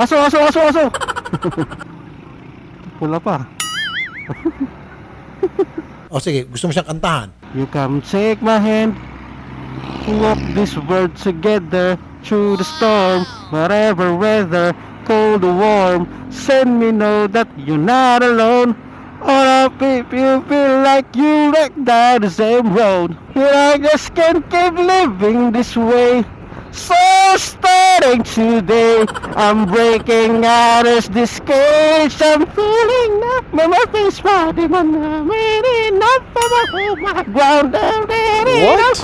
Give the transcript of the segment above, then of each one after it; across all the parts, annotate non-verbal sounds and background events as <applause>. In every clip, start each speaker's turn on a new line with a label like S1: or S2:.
S1: Aso, aso, aso, aso! <laughs> Pula pa. <laughs>
S2: O sige, gusto mo siyang kantahan.
S1: You come take my hand Walk this world together Through the storm Whatever weather Cold or warm Send me know that you're not alone All up if you feel like you wrecked down the same road But I just can't keep living this way So starting today I'm breaking out of this cage I'm feeling up my face body man I'm up for my whole my ground
S2: What?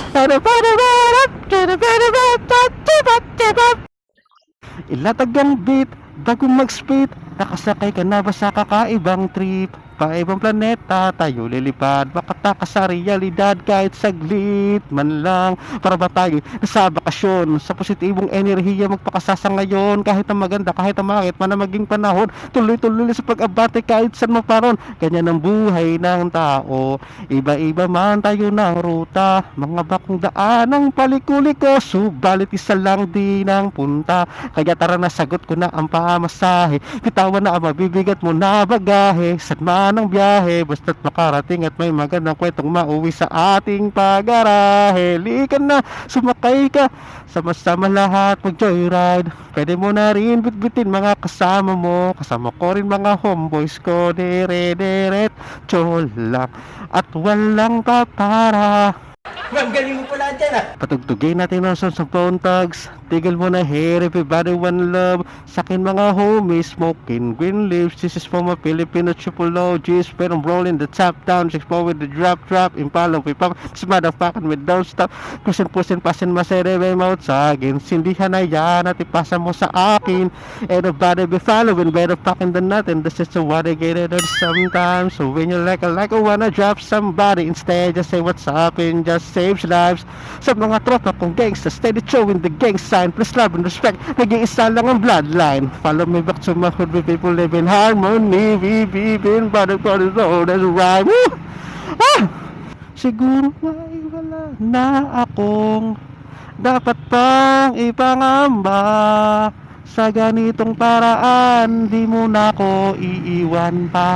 S1: Ilatag ang beat bago mag-speed Nakasakay ka na ba sa kakaibang trip? Paibang planeta tayo lilipad. Makatakas sa realidad kahit saglit man lang. Para ba tayo nasa bakasyon? Sa positibong enerhiya magpakasasa ngayon. Kahit ang maganda, kahit ang makit man ang maging panahon Tuloy-tuloy sa pag-abate kahit saan maparon Ganyan ang buhay ng tao. Iba-iba man tayo ng ruta. Mga bakong daan ang palikuliko. Subalit isa lang din ang punta. Kaya tara na sagot ko na ang pamasahe. Bitawan na ang mabibigat mo na bagahe. Man ang biyahe Basta't makarating at may magandang kwentong mauwi sa ating pagarahe. Na, sumakay ka Sama-sama lahat mag-joyride. Pwede mo na rin bitbitin mga kasama mo. Kasama ko rin mga homeboys ko Dire-deret lang At walang papara
S2: Ang galing mo pala dyan ah.
S1: Patugtugin natin ang song sa phone tags Tigil mo na hair, everybody one love. Sa akin mga homies, smoking green leaves. This is for my Filipino chipologies But I'm rolling the top down, six four with the drop drop. Impala, we pop, this motherfucking with don't stop Pusin pusin pasin masere may mouth. Sa akin Sindihan na yan at ipasa mo sa akin. Everybody be following, better fucking than nothing. This is what I get it sometimes. So when you like a like I wanna drop somebody. Instead just say what's up and just saves lives Sa mga tropa kong gangsta Steady showing the gang sign Plus love and respect. Nag-iisa lang ang bloodline. Follow me back to my hood We people live in harmony. We be been by the body road That's Woo! Ah! Siguro may wala na akong Dapat pang ipangamba Sa ganitong paraan. Di mo na ko iiwan pa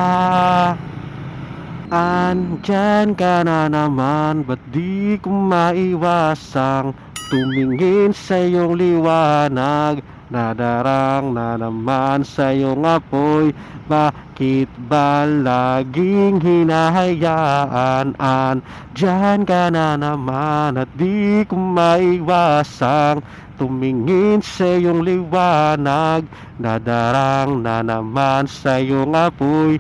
S1: Andyan ka na naman Ba't di ko maiwasang Tumingin sa iyong liwanag? Nadarang na naman sa iyong apoy Bakit ba laging hinahayaan? Andyan ka na naman At di ko maiwasang Tumingin sa iyong liwanag. Nadarang na naman sa iyong apoy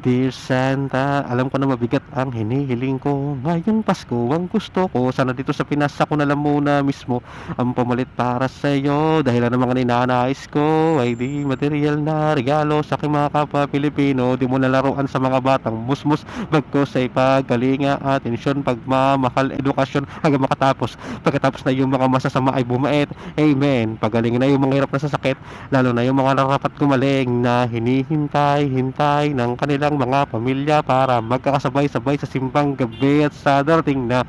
S1: Dear Santa, alam ko na mabigat ang hinihiling ko. Ngayong Pasko, ang gusto ko Sana dito sa Pinas ako na lang muna mismo Ang pamalit para sa iyo Dahil ang mga ninanais ko Ay di material na regalo Sa aking mga kapwa Pilipino. Di mo nalaruan sa mga batang musmus Bagko sa ipagalinga Atensyon, pagmamahal, edukasyon Hanggang makatapos. Pagkatapos na yung mga masasama ay bumait. Amen. Pagalingin na yung mga hirap na sasakit Lalo na yung mga narapat kumaling Na hinihintay-hintay ng kanilang mga pamilya Para magkakasabay-sabay sa simbang gabi At sa darating na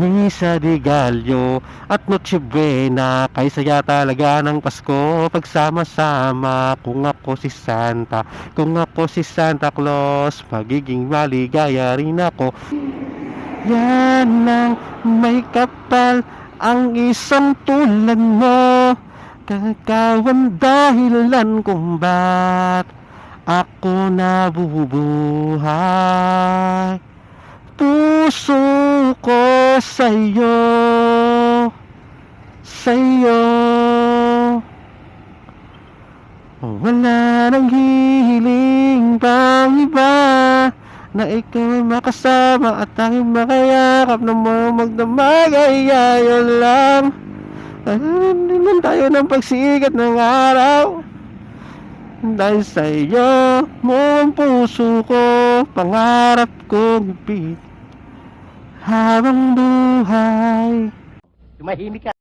S1: Misa de Gallo At Noche Buena. Kay saya talaga ng Pasko. Pagsama-sama. Kung ako si Santa Kung ako si Santa Claus Magiging maligaya rin ako. Yan ang may kapal Ang isang tulad mo. Kakawan dahilan kung ba't Ako nabubuhay. Puso ko sa'yo. Sa'yo. Wala nang hihiling pang iba Na ikaw ay makasama at tanging makayakap na mo magdamag ay ayaw lang Naman tayo ng pagsikat ng araw Dahil sa iyo mo ang puso ko Pangarap kong ipit Habang buhay
S3: Tumahimik ka.